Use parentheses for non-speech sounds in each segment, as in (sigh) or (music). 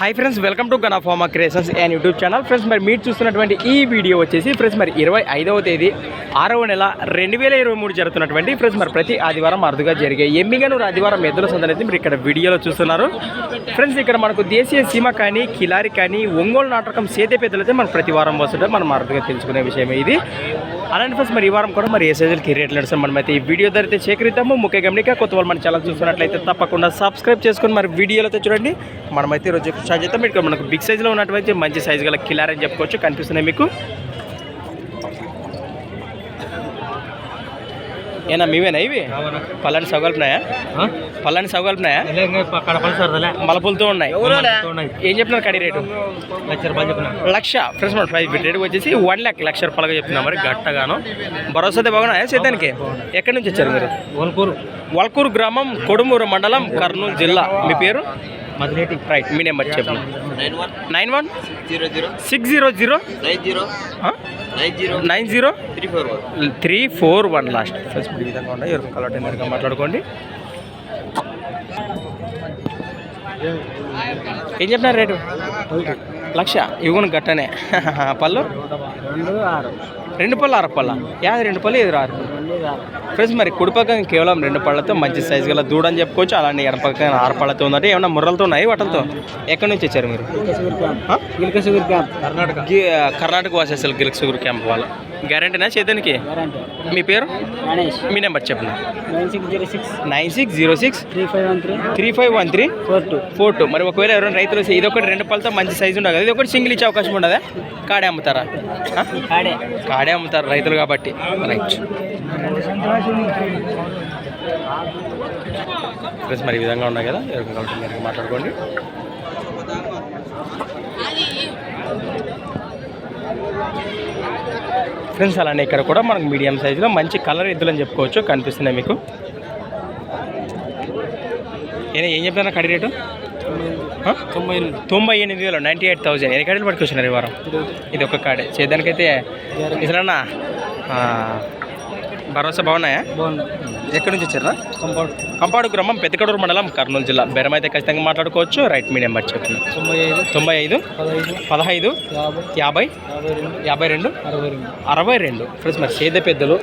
Hi friends welcome to Ganafarma creations and YouTube channel friends మరి మీరు చూస్తున్నటువంటి ఈ వీడియో వచ్చేసి ఫ్రెండ్స్ మరి ఇరవై ఐదవ తేదీ ఆరవ నెల రెండు వేల ఇరవై మూడు జరుగుతున్నటువంటి ఫ్రెండ్స్ మరి ప్రతి ఆదివారం అరుదుగా జరిగే ఎమ్మిగనూరు ఆదివారం ఎద్దుల సందనైతే మీరు ఇక్కడ వీడియోలో చూస్తున్నారు. ఫ్రెండ్స్ ఇక్కడ మనకు దేశీయ సీమ కానీ కిలారి కానీ ఒంగోలు నాటకం సేతే పెద్దలైతే అయితే ప్రతి వారం వస్తుంటే మనం అరుదుగా తెలుసుకునే విషయమే ఇది. అలాంటి ఫ్రెండ్స్ మరి ఈ వారం కూడా మరి ఏ సైజులకి రేట్లు నడుస్తాం మనం అయితే ఈ వీడియో ధర చేకరిద్దాము. ముఖ్య గమనిక కొత్త వాళ్ళు మన ఛానల్ చూస్తున్నట్లయితే తప్పకుండా సబ్స్క్రైబ్ చేసుకొని మరి వీడియోలో అయితే చూడండి. మనమైతే ఈరోజు స్టార్ట్ చేస్తాం ఇక్కడ మనకు బిగ్ సైజులో ఉన్నటువంటి మంచి సైజు గల కిలార్ అని చెప్పుకోవచ్చు. కనిపిస్తున్నాయి మీకు. ఏనా మీవేనా ఇవి పల్లని సౌగలుపునాయా పల్లని సౌగలుపునాయా మలపులతో ఉన్నాయి ఏం చెప్తున్నారు కడి రేటు లక్ష ఫ్రెండ్స్ మన ప్రైస్ రేట్ వచ్చేసి వన్ ల్యాక్ లక్ష రూపాయలుగా చెప్తున్నాం మరి గట్టగాను భరోసా అయితే బాగున్నాయా సేద్యానికి ఎక్కడి నుంచి వచ్చారు మీరు ఓన్కూరు వల్కూరు గ్రామం కొడుమూరు మండలం కర్నూలు జిల్లా మీ పేరు రైట్ మీ నెంబర్ చెప్పండి nine one nine one zero zero. Six zero zero. Nine zero. Nine zero. Nine zero. Three four one. Three four one last. Friends ఈ విధంగా ఉన్నాయి ఎవరికి కలర్ టెండర్గా మాట్లాడుకోండి. ఏం చెప్పినారు రేటు? లక్ష. ఇవ్వను గట్టనే. (laughs) పళ్ళు? రెండు ఆరు. రెండు పళ్ళు ఆరు పళ్ళ? యాది రెండు పళ్ళు ఇది ఆరు ఫ్రెండ్స్ మరి కుడి పక్కన కేవలం రెండు పళ్ళతో మంచి సైజు గల దూడ అని చెప్పుకోవచ్చు. అలానే ఎడమ పక్కన ఆరు పళ్ళతో ఉందంటే ఏమన్నా ముర్రలతో ఉన్నాయి వాటితో ఎక్కడి నుంచి వచ్చారు మీరు? కర్ణాటక. గి- కర్ణాటక వాసేసలు గిరిక్ సుగురు క్యాంప్ వాళ్ళు. గ్యారంటీనా చేతానికి? మీ పేరు? గణేష్. మీ నెంబర్ చెప్పండి. Nine six zero six. Nine six zero six. Three five one three. Three five one three. Four two. Four two. మరి ఒకవేళ ఎవరైనా రైతులు వస్తే ఇది ఒకటి రెండు పళ్ళతో మంచి సైజు ఉండదు కదా. ఇది ఒకటి సింగిల్ ఇచ్చే అవకాశం ఉండదా? కాడే అమ్ముతారా? ఆడే కాడే. అమ్ముతారు రైతులు కాబట్టి. రైట్ ఫ్రెండ్స్ మరి ఈ విధంగా ఉన్నాయి కదా? ఎవరికి కాబట్టి మీరు మాట్లాడుకోండి. ఫ్రెండ్స్ అలానే ఇక్కడ కూడా మనకు మీడియం సైజులో మంచి కలర్ ఎద్దులు అని చెప్పుకోవచ్చు కనిపిస్తున్నాయి మీకు. ఏం ఏం చెప్తున్నా కడి రేటు? తొంభై తొంభై ఎనిమిది. వేలు నైంటీ ఎయిట్ థౌసండ్ ఎన్ని కాడలు పట్టుకొచ్చినారు ఈ వారం? ఇది ఒక కాడే. చేద్దానికైతే ఇసలన్నా భరోసా బాగున్నాయా? ఎక్కడి నుంచి వచ్చారా కంపౌండ్. కంపాడు గ్రామం పెద్దకడూరు మండలం కర్నూలు జిల్లా. బెరం అయితే ఖచ్చితంగా మాట్లాడుకోవచ్చు. రైట్ మీ నెంబర్ చెప్పండి. తొంభై ఐదు. తొంభై ఐదు పదహైదు. యాభై. యాభై రెండు. అరవై రెండు. ఫ్రెండ్స్ మరి సేద పెద్దలు.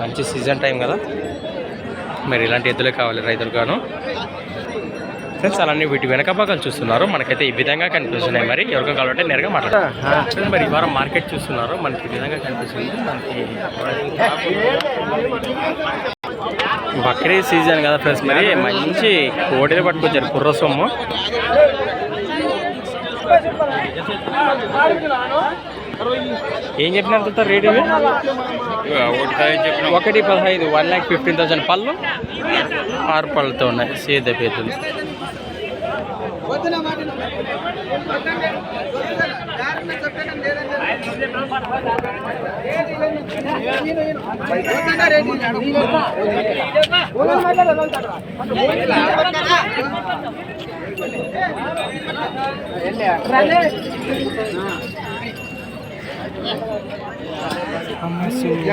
మంచి సీజన్ టైం కదా. మరి ఇలాంటి ఎద్దులే కావాలి రైతులు గాను. ఫ్రెండ్స్ అలానే వీటి వెనక భాగాలు చూస్తున్నారు. మనకైతే ఈ విధంగా కనిపిస్తున్నాయి మరి. ఎవరికి కావాలంటే నేరుగా మాట్లాడారు మరి ఈ వారం మార్కెట్ చూస్తున్నారు. మనకి ఈ విధంగా కనిపిస్తుంది. మనకి బక్రీద్ సీజన్ కదా ఫ్రెండ్స్ మరి. మంచి కోడిలు పట్టుకొచ్చారు కుర్ర సొమ్ము. ఏం చెప్పినారు సార్ రేట్ ఇవి? ఒకటి పదహైదు వన్ ల్యాక్ ఫిఫ్టీన్ థౌసండ్ పళ్ళు. ఆరు పళ్ళతో ఉన్నాయి. సేద పేతులు. వద్దున మాట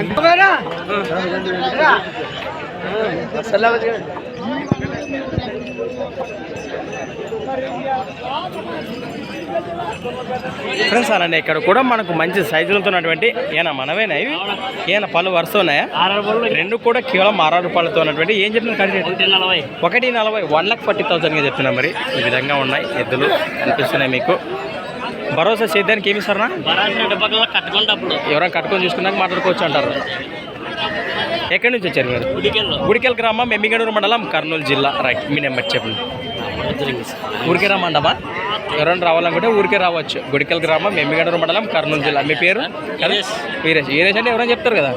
ఎంత సల్లా ఫ్రెండ్స్ అలానే ఇక్కడ కూడా మనకు మంచి సైజులతో ఉన్నటువంటి ఏనా మనవేనా ఇవి? ఏనా పళ్ళు వరుస ఉన్నాయా? రెండు కూడా కేవలం ఆరు రూపాయలతో ఉన్నటువంటి ఏం నలభై. ఒకటి నలభై వన్ లాక్ ఫార్టీ థౌసండ్గా చెప్తున్నా మరి. ఈ విధంగా ఉన్నాయి ఎద్దులు కనిపిస్తున్నాయి మీకు. భరోసా చేద్దానికి ఏమి ఇస్తారా కట్టుకుంటప్పుడు ఎవరైనా కట్టుకొని చూసుకున్నాక మాట్లాడుకోవచ్చు అంటారు. ఎక్కడి నుంచి వచ్చారు మీరు? గుడికెల్ గ్రామం ఎమ్మిగనూరు మండలం కర్నూలు జిల్లా. రైట్ మీ నెంబర్ చెప్పండి. ఊరికే రమ్మండమా ఎవరైనా రావాలనుకుంటే ఊరికే రావచ్చు. గుడికల్ గ్రామం ఎమ్మిగడూరు మండలం కర్నూలు జిల్లా. మీ పేరు? వీరేష్. వీరేష్. అంటే ఎవరైనా చెప్తారు కదా?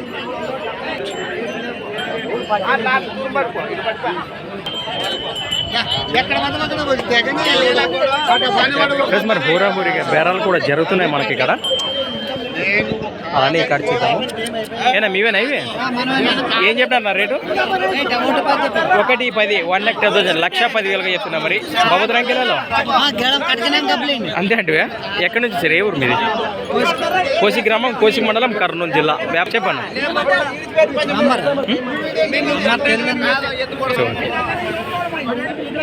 మరి హోరాహోరీగా బేరాలు కూడా జరుగుతున్నాయి మనకి ఇక్కడ. అలానే ఇక్కడ చూద్దాము. ఏనా మీవేనా ఇవి? ఏం చెప్పినారు నా రేటు? ఒకటి పది one lakh ten thousand lakh పది వేలుగా చెప్తున్నా మరి. బాబోతు రంకెలలో అంతే అంటే ఎక్కడి నుంచి సార్ ఏ ఊరు మీది? కోసి గ్రామం కోసి మండలం కర్నూలు జిల్లా. వ్యాప్ చెప్పండి.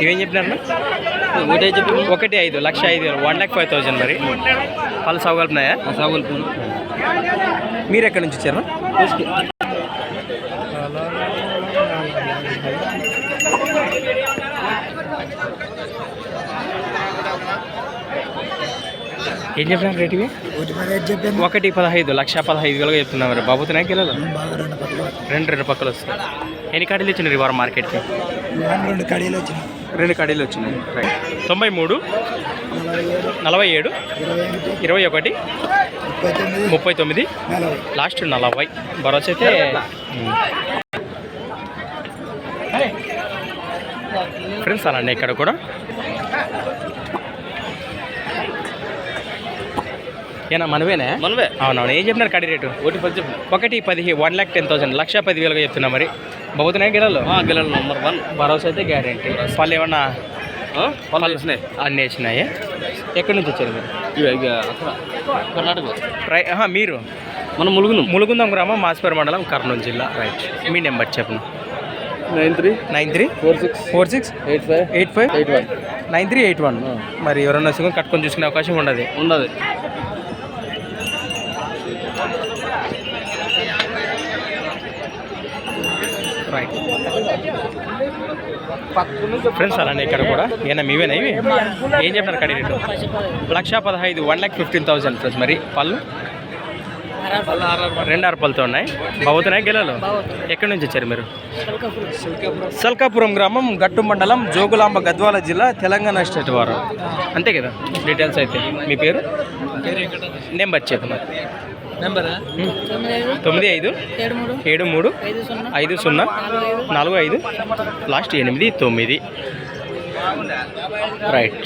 ఇవేం చెప్పినారు? ఒకటి చెప్పి ఒకటి ఐదు లక్ష ఐదు వేలు వన్ ల్యాక్ ఫైవ్ థౌసండ్ మరి. పలు సాగు కలిపినాయా? సాగులు మీరు ఎక్కడి నుంచి వచ్చారు? ఏం చెప్పినారు రేట్ ఇవి? ఒకటి పదహైదు లక్ష పదహైదు వేలుగా చెప్తున్నా మరి. బాబుతున్నాయి కిలోలు? రెండు రెండు పక్కలు వస్తాయి. ఎన్ని కడీలు ఇచ్చినారు ఈ వారం మార్కెట్కి? రెండు కడీలు వచ్చినాయి. రెండు కడీలు వచ్చినాయి. రైట్ తొంభై మూడు నలభై ఏడు ఇరవై ఒకటి ముప్పై తొమ్మిది. లాస్ట్ నలభై. భరోసా అయితే ఫ్రెండ్స్ అలానే ఇక్కడ కూడా. ఏనా మనవేనా? మనవే. అవునవును. ఏం చెప్పినారు కడి రేటు? ఒకటి పది చెప్పు. ఒకటి పది one lakh ten thousand. Lakh పది వేలుగా చెప్తున్నా మరి. బాబుతున్నాయి గిడలు గిల్లలు నంబర్ వన్ భరోసా అయితే గ్యారెంటీ వాళ్ళు ఏమన్నా? పళ్ళు వేసినాయి అన్నీ వేసినాయి ఎక్కడి నుంచి వచ్చారు మీరు? కర్ణాటక. మీరు? మనం ములుగును. ములుగుందం గ్రామం మాస్పేర్ మండలం కర్నూలు జిల్లా. రైట్ మీ నెంబర్ చెప్పను nine three. Nine three? Four six. Four six? Eight five. Eight five? Eight one. Nine three eight one. మరి ఎవరన్నా సుఖం కట్టుకొని చూసుకునే అవకాశం ఉండదు. ఉన్నది రైట్ ఫ్రెండ్స్ అలానే ఇక్కడ కూడా. ఏనా మీవేనా ఇవి? ఏం చెప్పినారు కడి రేటు? లక్ష పదహైదు one lakh fifteen thousand plus మరి. పళ్ళు? రెండు ఆరు పళ్ళతో ఉన్నాయి. బాబుతున్నాయి గెలలు? ఎక్కడి నుంచి వచ్చారు మీరు? సల్కాపురం గ్రామం గట్టు మండలం జోగులాంబ గద్వాల జిల్లా తెలంగాణ స్టేట్ వారు. అంతే కదా డీటెయిల్స్ అయితే. మీ పేరు? నెంబర్ నెంబరా తొమ్మిది ఐదు ఏడు మూడు ఐదు సున్నా నాలుగు ఐదు లాస్ట్ ఎనిమిది తొమ్మిది. రైట్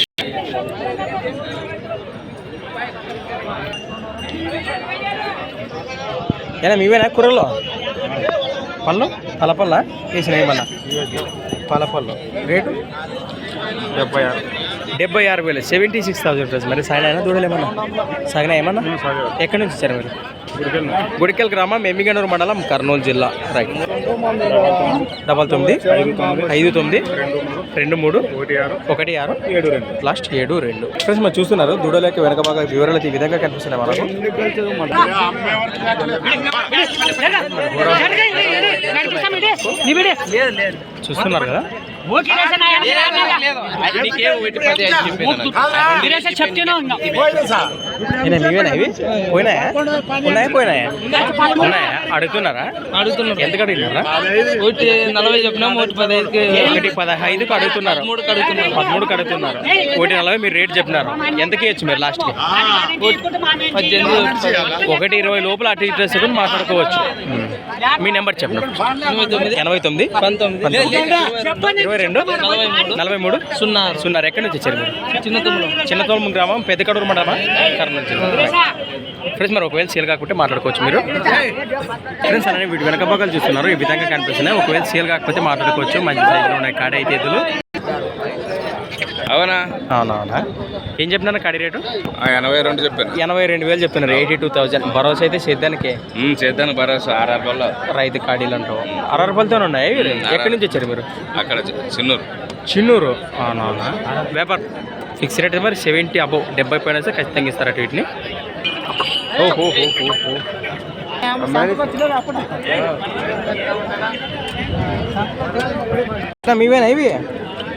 ఏనా మీవేనా కూరల్లో? పళ్ళు? పలపల్ల వేసిన ఏమన్నా? పలపళ్ళు రేటు? డెబ్బై ఆరు. డెబ్బై ఆరు వేలు. సెవెంటీ సిక్స్ థౌసండ్ ప్లస్ మరి సాగిన అయినా దూడలు ఏమన్నా? సాగిన ఏమన్నా? ఎక్కడి నుంచి వచ్చారు మీరు? గుడికెల్ గ్రామం ఎమ్మిగనూరు మండలం కర్నూలు జిల్లా. రైట్ డబల్ తొమ్మిది ఐదు తొమ్మిది రెండు మూడు ఒకటి ఆరు ఏడు రెండు లాస్ట్ ఏడు రెండు. ఫ్రెండ్స్ మరి చూస్తున్నారు దూడలకి వెనక బాగా వివరాలు ఈ విధంగా కనిపిస్తున్నాయి మనకు. చూస్తున్నారు కదా? ఇవి? పోయినాయా? ఉన్నాయా పోయినాయా? ఉన్నాయా అడుగుతున్నారా? అడుగుతున్నారు ఎంతకు అడుగుతున్నారా? ఒకటి నలభై చెప్పినాము ఒకటి పదహైదుకి ఒకటి పదహైదుకు అడుగుతున్నారు. మూడుకి అడుగుతున్నారు. పదమూడుకి అడుగుతున్నారు. ఒకటి నలభై మీరు రేట్ చెప్పినారు. ఎంతకి ఇచ్చు మీరు లాస్ట్కి పద్దెనిమిది. ఒకటి ఇరవై లోపల అటు ఇటు వేసుకుని మాట్లాడుకోవచ్చు. మీ నెంబర్ చెప్పండి. ఎనభై తొమ్మిది. పంతొమ్మిది. ఇరవై నలభై మూడు నలభై మూడు? సున్నా. సున్నా ఎక్కడి నుంచి వచ్చారు మీరు? చిన్న తమ్ముడు చిన్నతోలం గ్రామం పెద్దకడూరు మండలమా? కర్నూలు జిల్లా. ఫ్రెండ్స్ మరి ఒకవేళ సేల్ కాకపోతే మాట్లాడుకోవచ్చు మీరు. ఫ్రెండ్స్ అలానే వీటి వెనక భాగాలు చూస్తున్నారు. ఈ విధంగా కనిపిస్తున్నాయి. ఒకవేళ సేల్ కాకపోతే మాట్లాడుకోవచ్చు. మంచి సైజులో ఉన్నాయి. కాడి అయితే ఎద్దులు. అవునా? అవునవునా? ఏం చెప్తున్నారు కాడి రేటు? ఎనభై రెండు చెప్పాను. ఎనభై రెండు వేలు చెప్తున్నారు ఎయిటీ టూ థౌజండ్. భరోసా అయితే సేద్యానికి ఉమ్, చేద్దాను భరోసా. ఆర్ఆర్ వల్ల రైతు కాడీలు అంటావు అరవై రూపాయలతో ఉన్నాయి. ఎక్కడి నుంచి వచ్చారు మీరు? అక్కడ చిన్నూరు. చిన్నూరు? అవునవునా? వ్యాపార్. ఫిక్స్ రేట్ మరి సెవెంటీ అబౌ డెబ్బై పైన వస్తే ఖచ్చితంగా ఇస్తారట వీటిని. ఓహో మీవేనా ఇవి?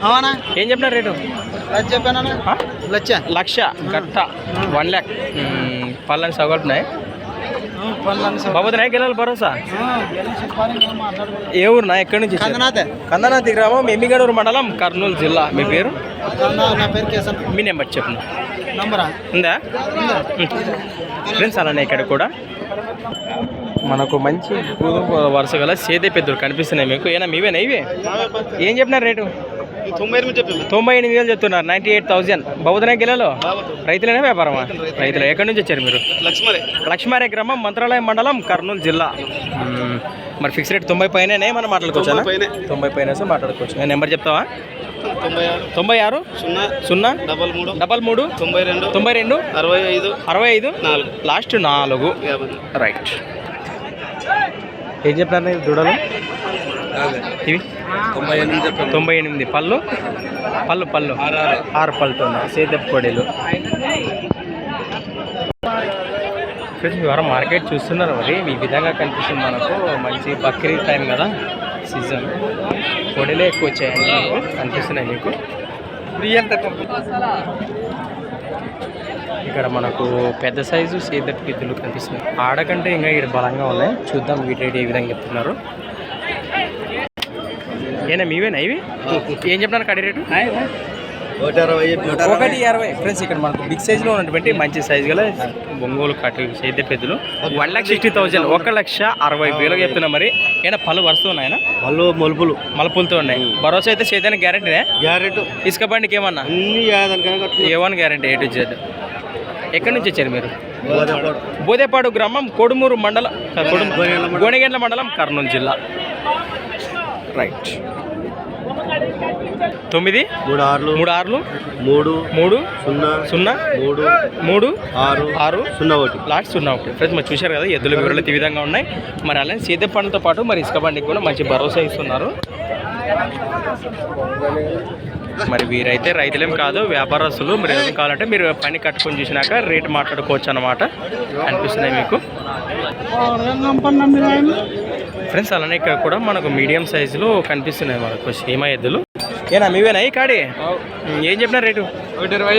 అవునా? ఏం చెప్పినారు రేటు? లచ్చ చెప్పానా? లచ్చ. లక్ష గట్ట వన్ ల్యాక్. పళ్ళని సగలుతున్నాయి బాబోతున్నాయి గెలాలి భరోసా? ఏ ఊరునా? ఎక్కడి నుంచి? కందనాథ్. గ్రామం ఎమ్మిగడూరు మండలం కర్నూలు జిల్లా. మీ పేరు? మీ నెంబర్ చెప్పండి నంబరా? ఉందా? ఫ్రెండ్స్ అలానే ఇక్కడ కూడా మనకు మంచి వరుస గల సేదే పెద్దలు కనిపిస్తున్నాయి మీకు. ఏనా మీవేనా ఇవి? ఏం చెప్పినారు రేటు? తొంభై ఎనిమిది వేలు చెప్తున్నారు. Ninety eight thousand. బౌద్ధనే గిలలో? రైతులేనా వ్యాపారమా? రైతులు ఎక్కడి నుంచి వచ్చారు మీరు? లక్ష్మారే గ్రామం మంత్రాలయం మండలం కర్నూలు జిల్లా. మరి ఫిక్స్ రేట్ తొంభై పైన మనం మాట్లాడుకోవచ్చా? తొంభై పైనే. మాట్లాడుకోవచ్చు. నేను నెంబర్ చెప్తావా? తొంభై ఆరు. సున్నా. సున్నా? డబల్ మూడు. డబల్ మూడు? తొంభై రెండు. తొంభై రెండు? అరవై ఐదు. అరవై ఐదు? నాలుగు. లాస్ట్ నాలుగు. రైట్. ఏం చెప్పినారు ఈ దూడలు? ఇవి? తొంభై ఎనిమిది చెప్పాను తొంభై ఎనిమిది పళ్ళు? పళ్ళు పళ్ళు. ఆరు పళ్ళతో సేదప్ కోడీలు ఫ్రెండ్స్ వారం మార్కెట్ చూస్తున్నారు మరి. ఈ విధంగా కనిపిస్తుంది మనకు. మంచి బక్రీద్ టైం కదా సీజన్. కోడీలే ఎక్కువ వచ్చాయండి మీకు. కనిపిస్తున్నాయి మీకు ఇక్కడ మనకు పెద్ద సైజు సేదప్ గిద్దులు కనిపిస్తున్నాయి. ఆడకంటే ఇంకా ఇక్కడ బలంగా ఉన్నాయి. చూద్దాం వీటి ఏ విధంగా చెప్తున్నారు. ఏనా మీవేనా ఇవి? ఏం చెప్తున్నారు కడి రేటు? ఒకటి అరవై. ఫ్రెండ్స్ ఇక్కడ మనకు బిగ్ సైజ్లో ఉన్నటువంటి మంచి సైజ్ గల ఒంగోలు కట్టు సేద్య పెద్దలు. వన్ లాక్ సిక్స్టీ థౌసండ్ ఒక లక్ష అరవై వేలకు చెప్తున్నా మరి. ఏమైనా పళ్ళు వస్తున్నాయన వాళ్ళు మలుపులు. మలుపులతో ఉన్నాయి. భరోసా అయితే సేద్యానికి గ్యారెంటీనే గ్యారెంట్. ఇసుక బండికి ఏమన్నా? అన్ని దానికన్నా A one guarantee A to Z ఎక్కడి నుంచి వచ్చారు మీరు? బోదేపాడు. గ్రామం కొడుమూరు మండలం. గోనెగండ్ల మండలం కర్నూలు జిల్లా. రైట్ తొమ్మిది? మూడు ఆరులు. మూడు ఆరులు? మూడు. మూడు? సున్నా. సున్నా? మూడు. మూడు? ఆరు. ఆరు? సున్నా ఒకటి. లాస్ట్ సున్నా ఒకటి. ఫ్రెండ్స్ మరి చూశారు కదా ఎద్దుల వివరాలు ఈ విధంగా ఉన్నాయి. మరి అలానే సేద్య పండ్లతో పాటు మరి ఇసుక బండికి కూడా మంచి భరోసా ఇస్తున్నారు. మరి వీరైతే రైతులేం కాదు వ్యాపారస్తులు. మరి ఏం కావాలంటే మీరు పని కట్టుకొని చూసినాక రేటు మాట్లాడుకోవచ్చు అన్నమాట. అనిపిస్తున్నాయి మీకు? ఫ్రెండ్స్ అలానే ఇక్కడ కూడా మనకు మీడియం సైజులో కనిపిస్తున్నాయి మనకు సీమ ఎద్దులు. ఏనా మీవేనా ఈ కాడి? ఏం చెప్పిన రేటు? ఒకటి ఇరవై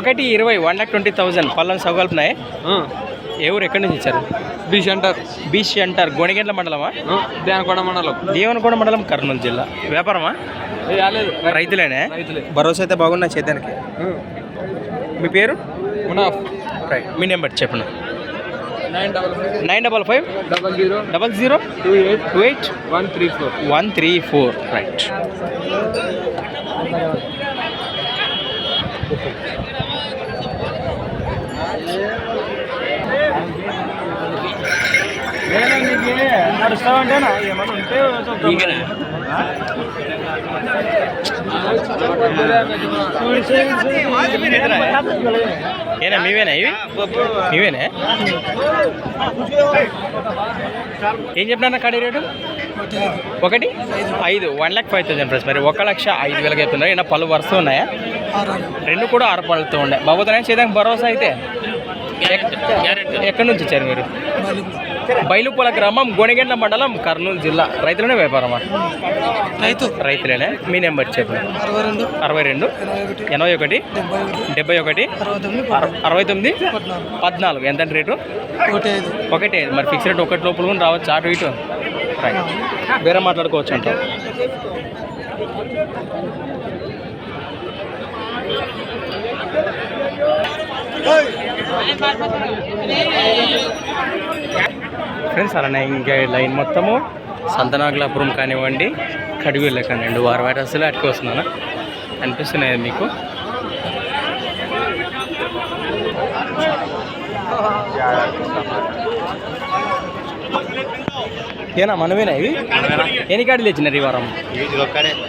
ఒకటి ఇరవై వన్ లాక్ ట్వంటీ థౌసండ్ పళ్ళని సగలుపున్నాయి ఏ ఊరు ఎక్కడి నుంచి ఇచ్చారు? బీచ్ అంటారు. బీచ్ అంటారు. గొణిగండ్ల మండలమా? దేనికొండ మండలం. దేవనకొండ మండలం కర్నూలు జిల్లా. వ్యాపారమా? రైతులేనే? రైతులే. భరోసా అయితే బాగున్నాయి చేద్దానికి. మీ పేరు? మునాఫ్. రైట్. మీ నెంబర్ చెప్పండి. Nine double five. Double zero. Double zero. Two eight. Two eight. One three four. One three four. Right. ఏనా మీవేనా ఇవి? మీవేనే? ఏం చెప్పినా కడి రేటు? ఒకటి? ఐదు. One lakh five thousand price మరి ఒక లక్ష ఐదు వేలకి అవుతున్నాయి ఏమైనా పళ్ళు వరుస ఉన్నాయా? రెండు కూడా ఆరు పళ్ళతో ఉన్నాయి బాబోతున్నాయి చేయడానికి భరోసా అయితే? ఎక్కడి నుంచి వచ్చారు మీరు? బయలుపొల గ్రామం గోనెగండ్ల మండలం కర్నూలు జిల్లా. రైతులనే వ్యాపారమా? రైతు. రైతులేనే. మీ నెంబర్ చెప్పండి. అరవై రెండు. అరవై రెండు. ఎనభై ఒకటి. డెబ్బై ఒకటి. అరవై తొమ్మిది. పద్నాలుగు. ఎంత రేటు? ఒకటి ఐదు. మరి ఫిక్స్ రేట్ ఒకటి లోపల కూడా రావచ్చు. అటు ఇటు. రైట్ వేరే మాట్లాడుకోవచ్చు అంట ఫ్రెండ్స్ అలానే ఇంకా లైన్ మొత్తము సంతనాగలాపురం కానివ్వండి కడుగు వెళ్ళకండి వారు వారి అసలు అటుకు వస్తున్నాను? అనిపిస్తున్నాయి మీకు? ఏనా మనమేనా ఇవి? ఎన్ని కాడీలు ఇచ్చినారు ఈ వారం?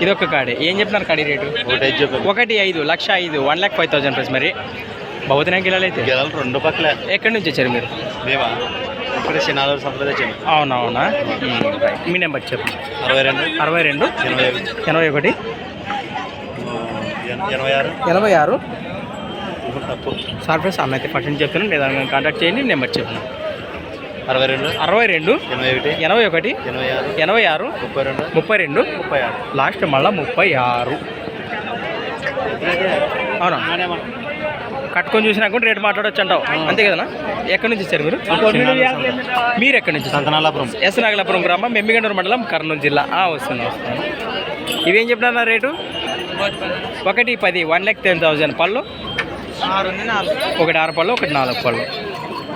ఇది ఒక్క కాడే. ఏం చెప్తున్నారు కాడీ రేటు? ఒకటి ఐదు లక్ష ఐదు one lakh five thousand price మరి. బహుతనా గిలాలు అయితే రెండు పక్కలే. ఎక్కడి నుంచి వచ్చారు మీరు? తెచ్చాము అవునవునా. మీ నెంబర్ చెప్పు. అరవై రెండు. అరవై రెండు? ఎనభై ఒకటి ఎనభై ఒకటి? ఎన- ఎనభై ఆరు. ఎనభై ఆరు? సార్ ఫ్రెండ్స్ అన్న అయితే ఫస్ట్ చెప్తాను లేదా మేము కాంటాక్ట్ చేయండి నెంబర్ చెప్పండి అరవై రెండు. అరవై రెండు? ఎనభై ఒకటి. ఎనభై ఒకటి? ఎనభై ఆరు. ఎనభై ఆరు? ముప్పై రెండు. ముప్పై రెండు? ముప్పై ఆరు. లాస్ట్ మళ్ళా ముప్పై ఆరు. అవునా? కట్టుకొని చూసినా కూడా రేటు మాట్లాడొచ్చు అంటావు. అంతే కదనా? ఎక్కడి నుంచి వచ్చారు మీరు? మీరు ఎక్కడి నుంచి? సంతనాలాపురం ఎస్ నాగలాపురం గ్రామం మెమ్మిగండూరు మండలం కర్నూలు జిల్లా. ఆ, వస్తున్నా వస్తున్నాను ఇవేం చెప్పినా రేటు? ఒకటి పది వన్ ల్యాక్ టెన్ థౌజండ్ పళ్ళు. ఒకటి ఆరు పళ్ళు ఒకటి నాలుగు పళ్ళు.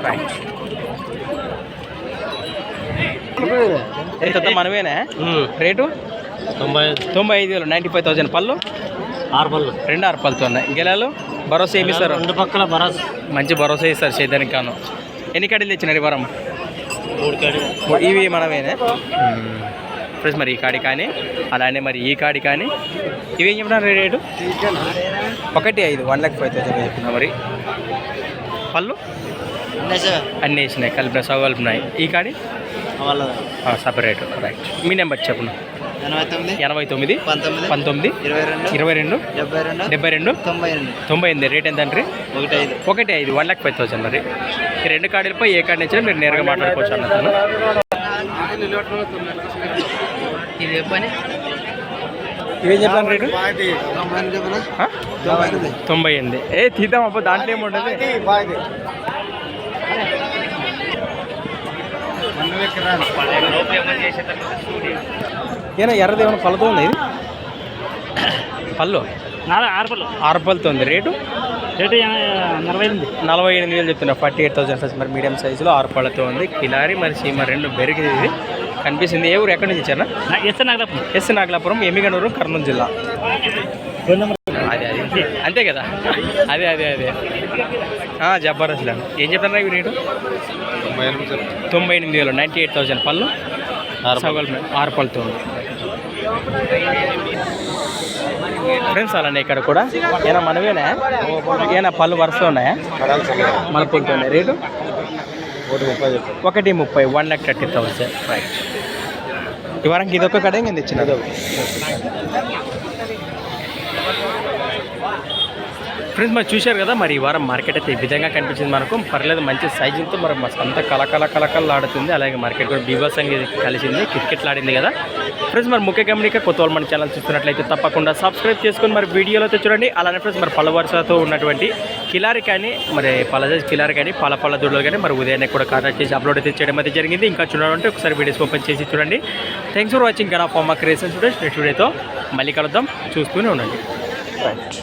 రైట్ ఎంత మనమేనా రేటు? తొంభై తొంభై ఐదు వేలు నైంటీ ఫైవ్ థౌసండ్ పళ్ళు. ఆరు పళ్ళు. రెండు ఆరు పళ్ళతో ఉన్నాయి గెలాలు? భరోసా ఏమి ఇస్తారు రెండు పక్కల బరాస్ మంచి భరోసా ఇస్తారు సేద్యానికి గాను ఎన్ని కాడీలు తెచ్చినారు వారం? ఇవి మనమేనే? ఫ్రెండ్స్ మరి ఈ కాడి కానీ అలానే మరి ఈ కాడి కానీ ఇవేం చెప్పినారు రేటు? ఒకటి ఐదు వన్ లాక్ ఫైవ్ థౌసండ్ చెప్పిన మరి. పళ్ళు? అన్నీ వేసినాయి కలిపిన కలిపినాయి ఈ కాడి? సపరేట్ రైట్ మీ నెంబర్ చెప్పను ఎనభై తొమ్మిది పంతొమ్మిది ఇరవై రెండు డెబ్బై రెండు డెబ్బై రెండు తొంభై ఎనిమిది. తొంభై ఎనిమిది రేట్ ఎంత అండి? ఒకటి ఐదు. ఒకటి ఐదు వన్ లాక్ ఫైవ్ థౌసండ్ మరి. ఈ రెండు కార్డులపై ఏ కార్డు నచ్చినా మీరు నేరుగా మాట్లాడుకోవచ్చు అన్నదాను ఇది చెప్పని ఇవేం చెప్పాను రేటు? తొంభై ఎనిమిది. ఏ తీద్దాం అబ్బా దాంట్లో ఏముంటుంది ఏనా ఎర్రది ఏమైనా పళ్ళతో ఉంది ఇది? పళ్ళు? ఆరు పళ్ళు. ఆరు పళ్ళతో ఉంది. రేటు? రేటు నలభై ఎనిమిది. నలభై ఎనిమిది వేలు చెప్తున్నా. ఫార్టీ ఎయిట్ థౌసండ్ ఫస్ట్ మరి మీడియం సైజులో ఆరు పళ్ళతో ఉంది. కిలారి మరి సీమ రెండు బెరిగింది ఇది. కనిపిస్తుంది. ఏ ఊరు? ఎక్కడి నుంచి ఇచ్చారా ఎస్ నాగరాపు ఎస్ నాగలాపురం ఎమ్మిగనూరు కర్నూలు జిల్లా. అదే అదే. అంతే కదా? అదే అదే అదే. ఆ, జబర్దస్త్ అండి ఏం చెప్పారా ఇవి రేటు? తొంభై ఎనిమిది చెప్పు. తొంభై ఎనిమిది వేలు. నైంటీ ఎయిట్ థౌసండ్ పళ్ళు. ఆరు పళ్ళతో ఉంది. ఫ్రెండ్స్ అలానే ఇక్కడ కూడా. ఏనా మనవేనా ఏనా పళ్ళు వరుస ఉన్నాయా మలపులతో ఉన్నాయి రేటు? ఒకటి ముప్పై one lakh thirty thousand right ఈ వారానికి ఇది ఒక కడే తెచ్చినది ఫ్రెండ్స్ మరి చూశారు కదా మరి ఈ వారం మార్కెట్ అయితే ఈ విధంగా కనిపించింది మనకు. పర్లేదు మంచి సైజుతో మరి మస్తు అంతా కలకల కలకల ఆడుతుంది. అలాగే మార్కెట్ కూడా బీభత్సంగా కలిసింది క్రికెట్లు ఆడింది కదా. ఫ్రెండ్స్ మరి ముఖ్య గమనిక కొత్త వాళ్ళు మన ఛానల్ చూస్తున్నట్లయితే తప్పకుండా సబ్స్క్రైబ్ చేసుకొని మరి వీడియోలో అయితే చూడండి. అలానే ఫ్రెండ్స్ మరి పళ్ళ వరుసతో ఉన్నటువంటి కిలారి కానీ మరి పలజ కిలారి కానీ పల పళ్ళ దూడలు కానీ మరి ఉదయాన్నే కూడా కాంటాక్ట్ చేసి అప్లోడ్ అయితే చేయడం అయితే జరిగింది. ఇంకా చూడాలంటే ఒకసారి వీడియోస్ ఓపెన్ చేసి చూడండి. థ్యాంక్స్ ఫర్ వాచింగ్ గడా ఫార్మా క్రియేషన్ స్టూడెంట్స్ నెక్స్ట్ వీడియోతో మళ్ళీ కలుద్దాం. చూస్తూనే ఉండండి. రైట్